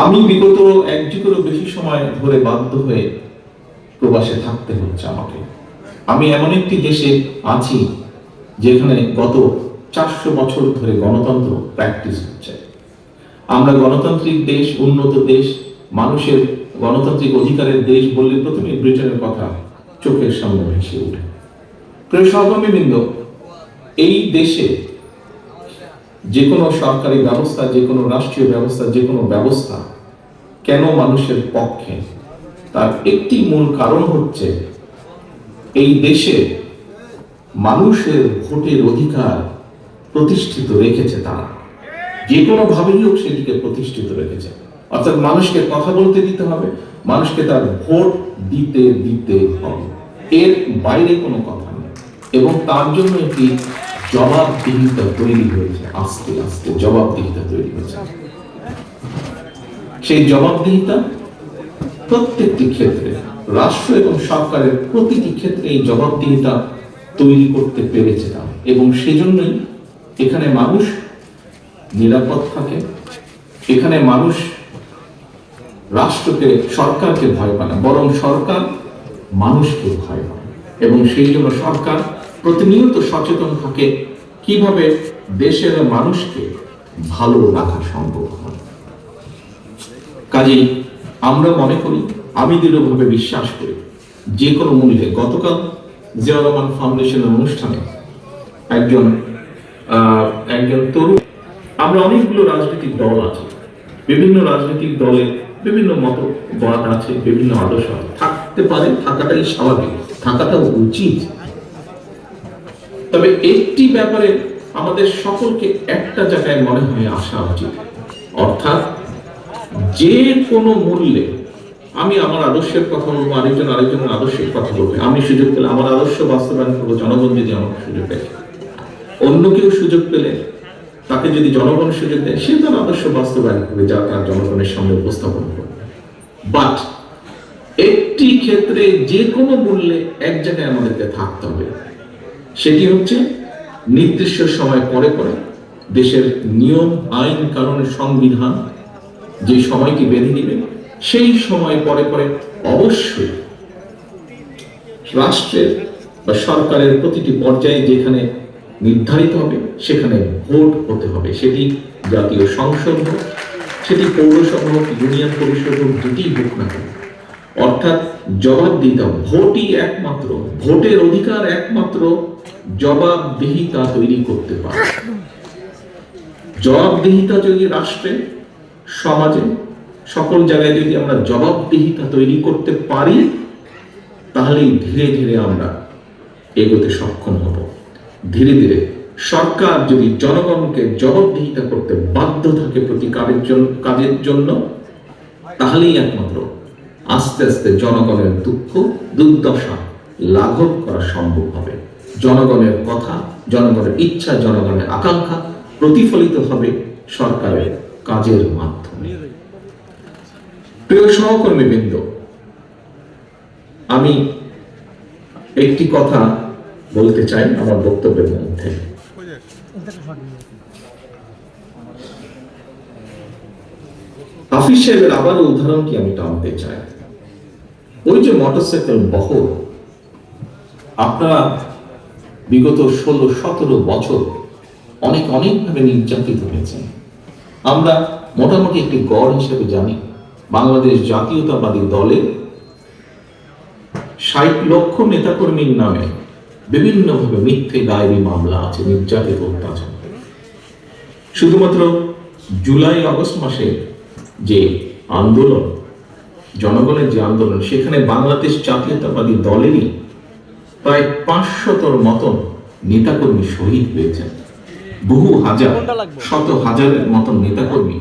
আমি বিগত এক যুগেরও বেশি সময় ধরে বাধ্য হয়ে প্রবাসে থাকতে হচ্ছে আমাকে। আমি এমন একটি দেশে আছি যেখানে গত চারশো বছর ধরে গণতন্ত্র প্র্যাকটিস হচ্ছে। আমরা গণতান্ত্রিক দেশ, উন্নত দেশ, মানুষের গণতান্ত্রিক অধিকারের দেশ বললে প্রথমে ব্রিটেনের কথা চোখের সামনে ভেসে ওঠে। প্রিয় সহকর্মীবৃন্দ, এই দেশে যে কোনো সরকারি ব্যবস্থা যে কোনো রাষ্ট্রীয় ব্যবস্থা যে কোনো ব্যবস্থা কেন মানুষের পক্ষে? তার একটি মূল কারণ হচ্ছে এই দেশে মানুষের ভোটের অধিকার প্রতিষ্ঠিত রেখেছে তারা। যে কোনো ভাবেই হোক সেটিকে প্রতিষ্ঠিত রেখেছে। অর্থাৎ মানুষকে কথা বলতে দিতে হবে, মানুষকে তার ভোট দিতে দিতে হবে। এর বাইরে কোনো কথা নেই। এবং তার জন্য একটি জবাবদিহিতা তৈরি হয়েছে, আস্তে আস্তে জবাবদিহিতা তৈরি হয়েছে। সেই জবাবদিহিতা প্রত্যেকটি ক্ষেত্রে, রাষ্ট্র এবং সরকারের প্রতিটি ক্ষেত্রে এই জবাবদিহিতা তৈরি করতে পেরেছে তারা। এবং সেজন্যই এখানে মানুষ নিরাপদ থাকে, এখানে মানুষ রাষ্ট্রকে, সরকারকে ভয় পায় না, বরং সরকার মানুষকে ভয় পায়। এবং সেই জন্য সরকার প্রতিনিয়ত সচেতন থাকে কীভাবে দেশের মানুষকে ভালো রাখা সম্ভব হয়। কাজেই আমরা মনে করি, আমি দৃঢ়ভাবে বিশ্বাস করি, যে কোনো মূল্যে গতকাল জিয়া রহমান ফাউন্ডেশনের অনুষ্ঠানে একজন একজন তরুণ, আমরা অনেকগুলো রাজনৈতিক দল আছে, বিভিন্ন রাজনৈতিক দলের বিভিন্ন মতবাদ আছে, বিভিন্ন আদর্শ থাকতে পারে, থাকাটাই স্বাভাবিক থাকাটা উচিত। তবে একটি ব্যাপারে আমাদের সকলকে একটা জায়গায় মনে হয় আসা উচিত। অর্থাৎ যে কোনো মূল্যে আমি আমার আদর্শের কথা বলব, আরেকজন আরেকজনের আদর্শের কথা বলবে। আমি সুযোগ পেলে আমার আদর্শ বাস্তবায়ন করব, জনগণ যদি আমাকে সুযোগ দেয়। অন্য কেউ সুযোগ পেলে তাকে যদি জনগণ সুযোগ দেয়, সে তার আদর্শ বাস্তবায়ন করবে, যা তার জনগণের সামনে উপস্থাপন করবে। বাট একটি ক্ষেত্রে যে কোনো মূল্যে এক জায়গায় আমাদেরকে থাকতে হবে। সেটি হচ্ছে নির্দিষ্ট সময় পরে পরে দেশের নিয়ম, আইন কারণ সংবিধান যে সময়কে বেঁধে দিবে সেই সময় পরে পরে অবশ্যই রাষ্ট্রের বা সরকারের প্রতিটি পর্যায়ে যেখানে নির্ধারিত হবে, সেখানে ভোট হতে হবে। সেটি জাতীয় সংসদ হোক, সেটি পৌরসভা হোক, ইউনিয়ন পরিষদ হোক, যেটি হোক না কেন, অর্থাৎ জবাবদিহিতা, ভোটই একমাত্র, ভোটের অধিকার একমাত্র জবাবদিহিতা তৈরি করতে পারে। জবাবদিহিতা যদি রাষ্ট্রে, সমাজে, সকল জায়গায় যদি আমরা জবাবদিহিতা তৈরি করতে পারি, তাহলেই ধীরে ধীরে আমরা এগোতে সক্ষম হব। ধীরে ধীরে সরকার যদি জনগণকে জবাবদিহিতা করতে বাধ্য থাকে প্রতি কাজের জন্য কাজের জন্য, তাহলেই একমাত্র আস্তে আস্তে জনগণের দুঃখ, দুর্দশা লাঘব করা সম্ভব হবে। জনগণের কথা, জনগণের ইচ্ছা, জনগণের আকাঙ্ক্ষা প্রতিফলিত হবে সরকারের কাজের মাধ্যমে। প্রিয় সহকর্মীবৃন্দ, আমি একটি কথা বলতে চাই আমার বক্তব্যের মধ্যে। হাফিজ সাহেবের আবারও উদাহরণটি আমি টানতে চাই? ওই যে মোটরসাইকেল বহর, আপনারা বিগত ষোলো, সতেরো বছর অনেক অনেকভাবে নির্যাতিত হয়েছেন আমরা মোটামুটি একটি গড় হিসেবে জানি, বাংলাদেশ জাতীয়তাবাদী দলের ষাট লক্ষ নেতাকর্মীর নামে বিভিন্নভাবে মিথ্যে ডায়েরি মামলা আছে, নির্যাতিত অত্যাচার। শুধুমাত্র জুলাই, আগস্ট মাসে যে আন্দোলন, জনগণের যে আন্দোলন, সেখানে বাংলাদেশ জাতীয়তাবাদী দলেরই প্রায় পাঁচশতর মতন নেতাকর্মী শহীদ হয়েছেন। বহু হাজার শত হাজারের মতন নেতাকর্মী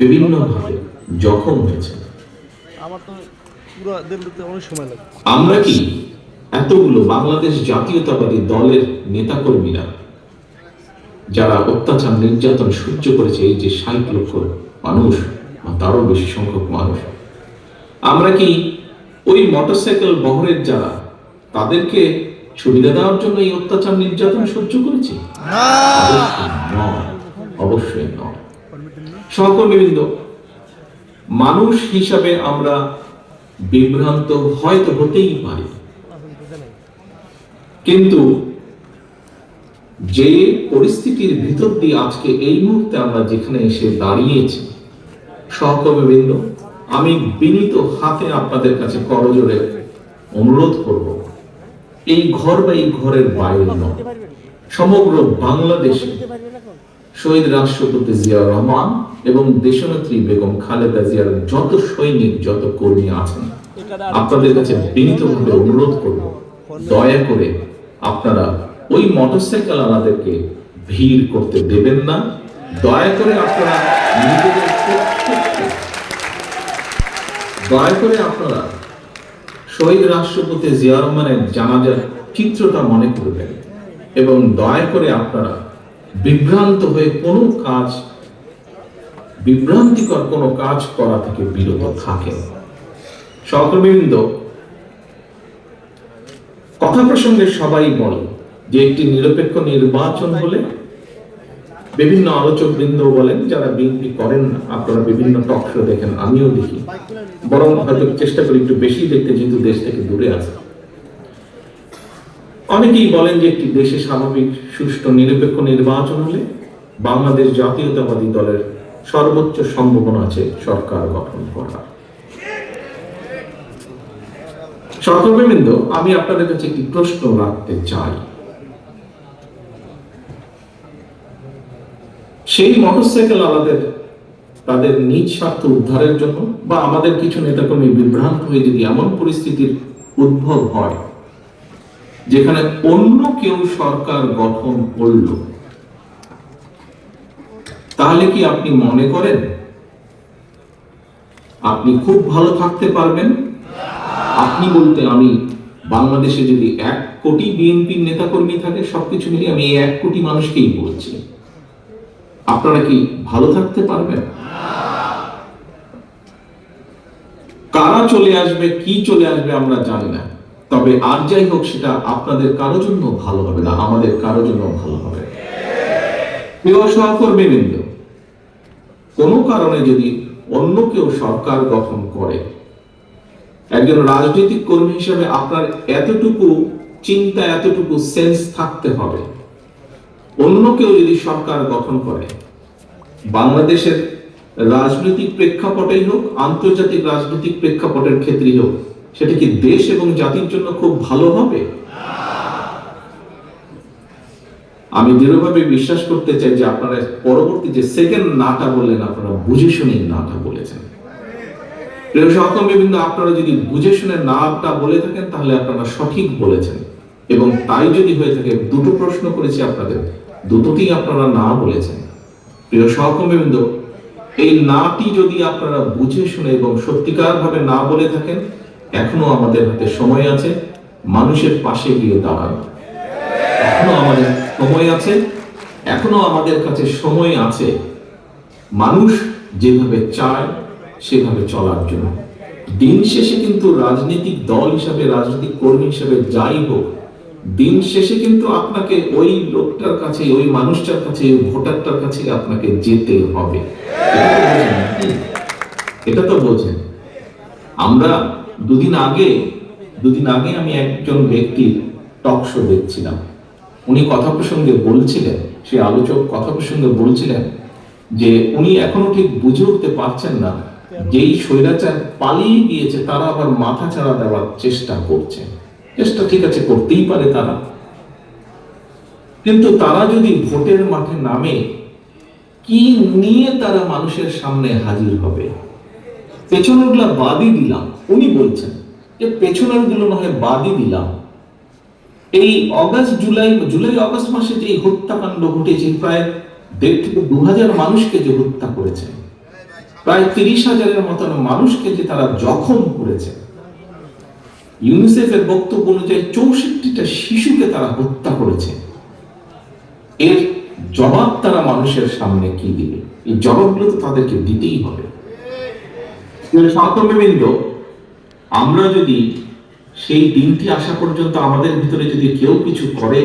বিভিন্নভাবে জখম হয়েছে আমার কি এতগুলো বাংলাদেশ জাতীয়তাবাদী দলের নেতাকর্মীরা যারা অত্যাচার নির্যাতন সহ্য করেছে এই যে ষাট লক্ষ মানুষ বা তারও বেশি সংখ্যক মানুষ আমরা কি ওই মোটরসাইকেল বহরের যারা তাদেরকে সুবিধা দেওয়ার জন্য এই অত্যাচার নির্যাতন সহ্য করেছি? অবশ্যই নয়। সহকর্মীবৃন্দ মানুষ হিসাবে আমরা বিভ্রান্ত হয়তো হতেই পারি। কিন্তু যে পরিস্থিতির ভিতর দিয়ে আজকে এই মুহূর্তে আমরা যেখানে এসে দাঁড়িয়েছি সহকর্মীবৃন্দ আমি বিনীত হাতে আপনাদের কাছে করজোরে অনুরোধ করব। এই ঘর বা এই ঘরের বাইরে নয়। সমগ্র বাংলাদেশে শহীদ রাষ্ট্রপতি জিয়াউর রহমান এবং দেশনেত্রী বেগম খালেদা জিয়ার যত সৈনিক, যত কর্মী আছেন, আপনাদের কাছে বিনীতভাবে অনুরোধ করব, দয়া করে আপনারা ওই মোটরসাইকেল আমাদেরকে ভিড় করতে দেবেন না। দয়া করে আপনারা দয়া করে আপনারা শহীদ রাষ্ট্রপতি জিয়া রহমানের জানাজার চিত্রটা মনে করবেন এবং দয়া করে আপনারা বিভ্রান্ত হয়ে কোনো কাজ, বিভ্রান্তিকর কোনো কাজ করা থেকে বিরত থাকেন। সহকর্মীবৃন্দ, কথা প্রসঙ্গে সবাই বলে যে একটি নিরপেক্ষ নির্বাচন হলে বিভিন্ন আলোচক বৃন্দ বলেন, যারা বিএনপি করেন আপনারা বিভিন্ন টক শো দেখেন, আমিও দেখি। বরং হয়তো চেষ্টা করি একটু বেশি দেখতে, যেহেতু দেশ থেকে দূরে আছে। অনেকেই বলেন যে একটি দেশে স্বাভাবিক, সুষ্ঠু, নিরপেক্ষ নির্বাচন হলে বাংলাদেশ জাতীয়তাবাদী দলের সর্বোচ্চ সম্ভাবনা আছে সরকার গঠন করার। সহকর্মীবৃন্দ আমি আপনাদের কাছে একটি প্রশ্ন রাখতে চাই। সেই মোটরসাইকেল আলাদের, তাদের নিজ স্বার্থ উদ্ধারের জন্য বা আমাদের কিছু নেতাকর্মী বিভ্রান্ত হয়ে যদি এমন পরিস্থিতির উদ্ভব হয়, যেখানে অন্য কেউ সরকার গঠন করল, তাহলে কি আপনি মনে করেন আপনি খুব ভালো থাকতে পারবেন? আপনি বলতে আমি বাংলাদেশে যদি এক কোটি বিএনপির নেতাকর্মী থাকে, সবকিছু মিলিয়ে আমি এক কোটি মানুষকেই বলছি। আপনারা কি ভালো থাকতে পারবেন? কারা চলে আসবে, কি চলে আসবে আমরা জানি না। তবে আর যাই হোক, সেটা আপনাদের কারও জন্য ভালো হবে না, আমাদের কারও জন্য ভালো হবে। প্রিয় সহকর্মী বৃন্দ কোনো কারণে যদি অন্য কেউ সরকার গঠন করে, একজন রাজনৈতিক কর্মী হিসেবে আপনার এতটুকু চিন্তা, এতটুকু সেন্স থাকতে হবে অন্য কেউ যদি সরকার গঠন করে, বাংলাদেশের রাজনৈতিক প্রেক্ষাপটেই হোক, আন্তর্জাতিক রাজনৈতিক প্রেক্ষাপটের ক্ষেত্রেই হোক, সেটা কি দেশ এবং জাতির জন্য খুব ভালো হবে? আমি দৃঢ়ভাবে বিশ্বাস করতে চাই যে আপনারা পরবর্তী যে সেকেন্ড নাটা বললেন, আপনারা বুঝে শুনে নাটা বলেছেন। প্রিয় আপনারা যদি বুঝে শুনে নাটা বলে থাকেন, তাহলে আপনারা সঠিক বলেছেন। এবং তাই যদি হয়ে থাকে, দুটো প্রশ্ন করেছি আপনাদের। দুটোতেই আপনারা না বলেছেন? প্রিয় সহকর্মী বিন্দু এই নাটি যদি আপনারা বুঝে শুনে এবং সত্যিকার ভাবে না বলে থাকেন, এখনও আমাদের হাতে সময় আছে, মানুষের পাশে গিয়ে দাঁড়ানো। এখনও আমাদের সময় আছে, এখনও আমাদের কাছে সময় আছে। মানুষ যেভাবে চায়, সেভাবে চলার জন্য। দিন শেষে কিন্তু রাজনৈতিক দল হিসাবে, রাজনৈতিক কর্মী হিসাবে যাই হোক দিন শেষে কিন্তু আপনাকে ওই লোকটার কাছে, ওই মানুষটার কাছে, ভোটারটার কাছে আপনাকে যেতে হবে। এটা তো বোঝেন। আমরা দুদিন আগে দুদিন আগে আমি একজন ব্যক্তির টক শো দেখছিলাম। উনি কথা প্রসঙ্গে বলছিলেন, সেই আলোচক কথা প্রসঙ্গে বলছিলেন যে, উনি এখনও ঠিক বুঝে উঠতে পারছেন না। যেই স্বৈরাচার পালিয়ে গিয়েছে, তারা আবার মাথা চাড়া দেওয়ার চেষ্টা করছে। চেষ্টা ঠিক আছে, করতেই পারে তারা। কিন্তু তারা যদি ভোটের মাঠে নামে, কি নিয়ে তারা মানুষের সামনে হাজির হবে? পেছনের বাদই দিলাম, উনি বলছেন যে পেছনেরগুলো না বাদই দিলাম। এই অগাস্ট জুলাই জুলাই অগাস্ট মাসে যে হত্যাকাণ্ড ঘটেছে, প্রায় দেড় থেকে দু হাজার মানুষকে যে হত্যা করেছে, প্রায় তিরিশ হাজারের মতন মানুষকে যে তারা জখম করেছে ইউনিসেফের বক্তব্য অনুযায়ী চৌষট্টিটা শিশুকে তারা হত্যা করেছে। এর জবাব তারা মানুষের সামনে কি দিবে? এই জবাবগুলো তো তাদেরকে দিতেই হবে। সহকর্মীবৃন্দ আমরা যদি সেই দিনটি আসা পর্যন্ত আমাদের ভিতরে যদি কেউ কিছু করে,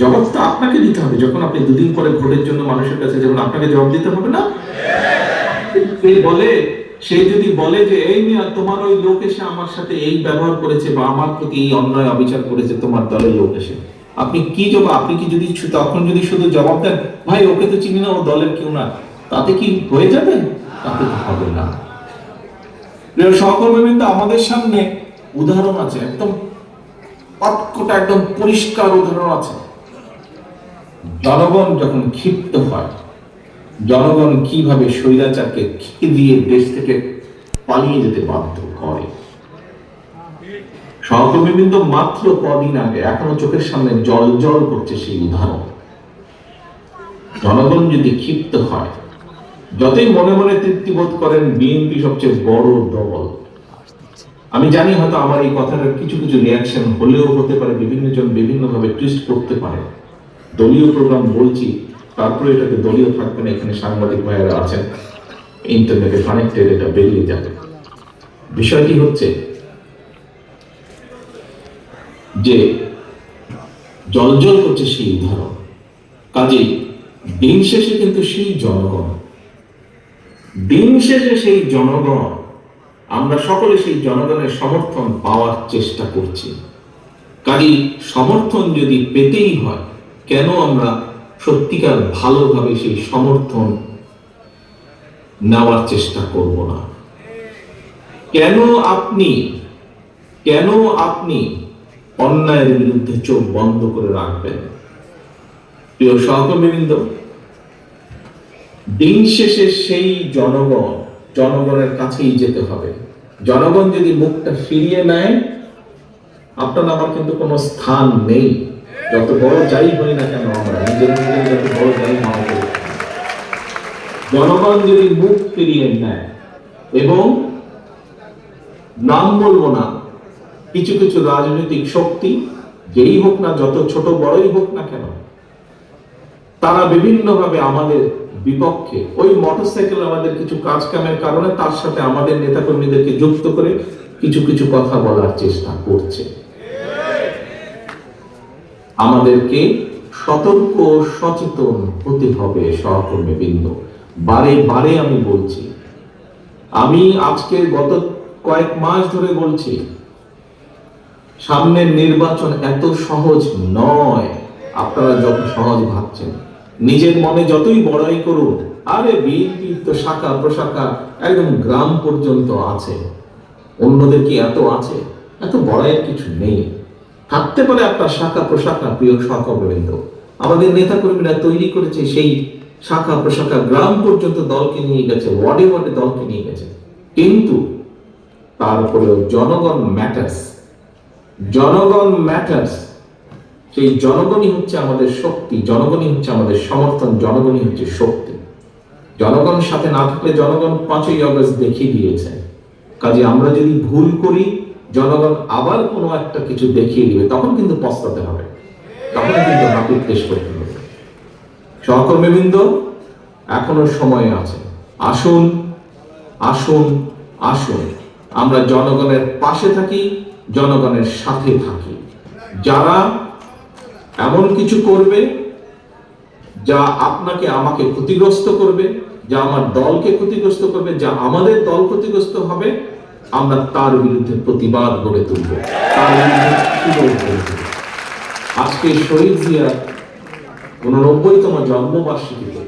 জবাব তো আপনাকে দিতে হবে। যখন আপনি দুদিন পরে ভোটের জন্য মানুষের কাছে যেমন আপনাকে জবাব দিতে হবে না? বলে সে যদি বলে যে, এই মিয়া, তোমার ওই লোক এসে আমার সাথে এই ব্যবহার করেছে বা আমার প্রতি এই অন্যায় অবিচার করেছে, তোমার দলের লোক এসে? আপনি কি জবাব, আপনি কি যদি তখন যদি শুধু জবাব দেন, ভাই, ওকে তো চিনি না, ও দলের কেউ না, তাতে কি হয়ে যাবে? তাতে তো হবে না। সহকর্মীবৃন্দ, আমাদের সামনে উদাহরণ আছে, একদম একদম পরিষ্কার উদাহরণ আছে। জনগণ যখন ক্ষিপ্ত হয় জনগণ কীভাবে স্বৈরাচারকে খেয়ে দিয়ে দেশ থেকে পালিয়ে যেতে বাধ্য করে? সহকর্মীবৃন্দ মাত্র কদিন আগে এখনও চোখের সামনে জল জল করছে সেই উদাহরণ। জনগণ যদি ক্ষিপ্ত হয়, যতই মনে মনে তৃপ্তিবোধ করেন, বিএনপি সবচেয়ে বড় দল। আমি জানি হয়তো আমার এই কথাটার কিছু কিছু রিয়াকশন হলেও হতে পারে, বিভিন্ন জন বিভিন্ন ভাবে টুইস্ট করতে পারে। দলীয় প্রোগ্রাম বলছি তারপরে এটাকে দলীয় থাকবে না, এখানে সাংবাদিক ভাইয়েরা আছেন। ইন্টারনেটে কানেক্টেড এটা বেরিয়ে যাবে। বিষয়টি হচ্ছে যে জলজল করছে সেই উদাহরণ। কাজেই দিন শেষে কিন্তু সেই জনগণ। দিন শেষে সেই জনগণ, আমরা সকলে সেই জনগণের সমর্থন পাওয়ার চেষ্টা করছি। কাজেই সমর্থন যদি পেতেই হয়, কেন আমরা সত্যিকার ভালোভাবে সেই সমর্থন নেওয়ার চেষ্টা করব না। কেন আপনি কেন আপনি অন্যায়ের বিরুদ্ধে চোখ বন্ধ করে রাখবেন? প্রিয় সহকর্মীবৃন্দ, দিন শেষে সেই জনগণ, জনগণের কাছেই যেতে হবে। জনগণ যদি মুখটা ফিরিয়ে নেয়, আপনার আমার কিন্তু কোনো স্থান নেই। যত বড় যাই হই না কেন নিজের যত বড় মনে করি জনগণ যদি মুখ ফিরিয়ে নেয়, এবং নাম বলব না, কিছু কিছু রাজনৈতিক শক্তি, যেই হোক না যত ছোট বড়ই হোক না কেন, তারা বিভিন্নভাবে আমাদের বিপক্ষে ওই মোটরসাইকেল আমাদের কিছু কাজ কামের কারণে তার সাথে আমাদের নেতাকর্মীদেরকে যুক্ত করে কিছু কিছু কথা বলার চেষ্টা করছে। আমাদেরকে সতর্ক সচেতন হতে হবে সহকর্মী বৃন্দ। বারে বারে আমি বলছি, আমি আজকে গত কয়েক মাস ধরে বলছি, সামনের নির্বাচন এত সহজ নয়। আপনারা যত সহজ ভাবছেন, নিজের মনে যতই বড়াই করুন, আরে বিএনপি তো শাখা প্রশাখা একদম গ্রাম পর্যন্ত আছে। অন্যদের কি এত আছে? এত বড়াইয়ের কিছু নেই। থাকতে পারে আপনার শাখা প্রশাখা, প্রিয় সহকর্মীবৃন্দ আমাদের নেতা কর্মীরা তৈরি করেছে সেই শাখা প্রশাখা গ্রাম পর্যন্ত দলকে নিয়ে গেছে, ওয়ার্ডে ওয়ার্ডে দলকে নিয়ে গেছে। কিন্তু তারপরেও জনগণ ম্যাটার্স জনগণ ম্যাটার্স সেই জনগণই হচ্ছে আমাদের শক্তি, জনগণই হচ্ছে আমাদের সমর্থন, জনগণই হচ্ছে শক্তি। জনগণ সাথে না থাকলে জনগণ পাঁচই অগস্ট দেখিয়ে দিয়েছে। কাজে আমরা যদি ভুল করি জনগণ আবার কোনো একটা কিছু দেখিয়ে দিবে তখন কিন্তু পস্তাতে হবে। তখন কিন্তু হাতুর পেশ করতে হবে সহকর্মীবৃন্দ, এখনও সময় আছে। আসুন আসুন আসুন। আমরা জনগণের পাশে থাকি, জনগণের সাথে থাকি। যারা এমন কিছু করবে, যা আপনাকে, আমাকে ক্ষতিগ্রস্ত করবে, যা আমার দলকে ক্ষতিগ্রস্ত করবে, যা আমাদের দল ক্ষতিগ্রস্ত হবে আমরা তার বিরুদ্ধে প্রতিবাদ গড়ে তুলব। তার বিরুদ্ধে আজকে শহীদ জিয়া উননব্বইতম জন্মবার্ষিকীতে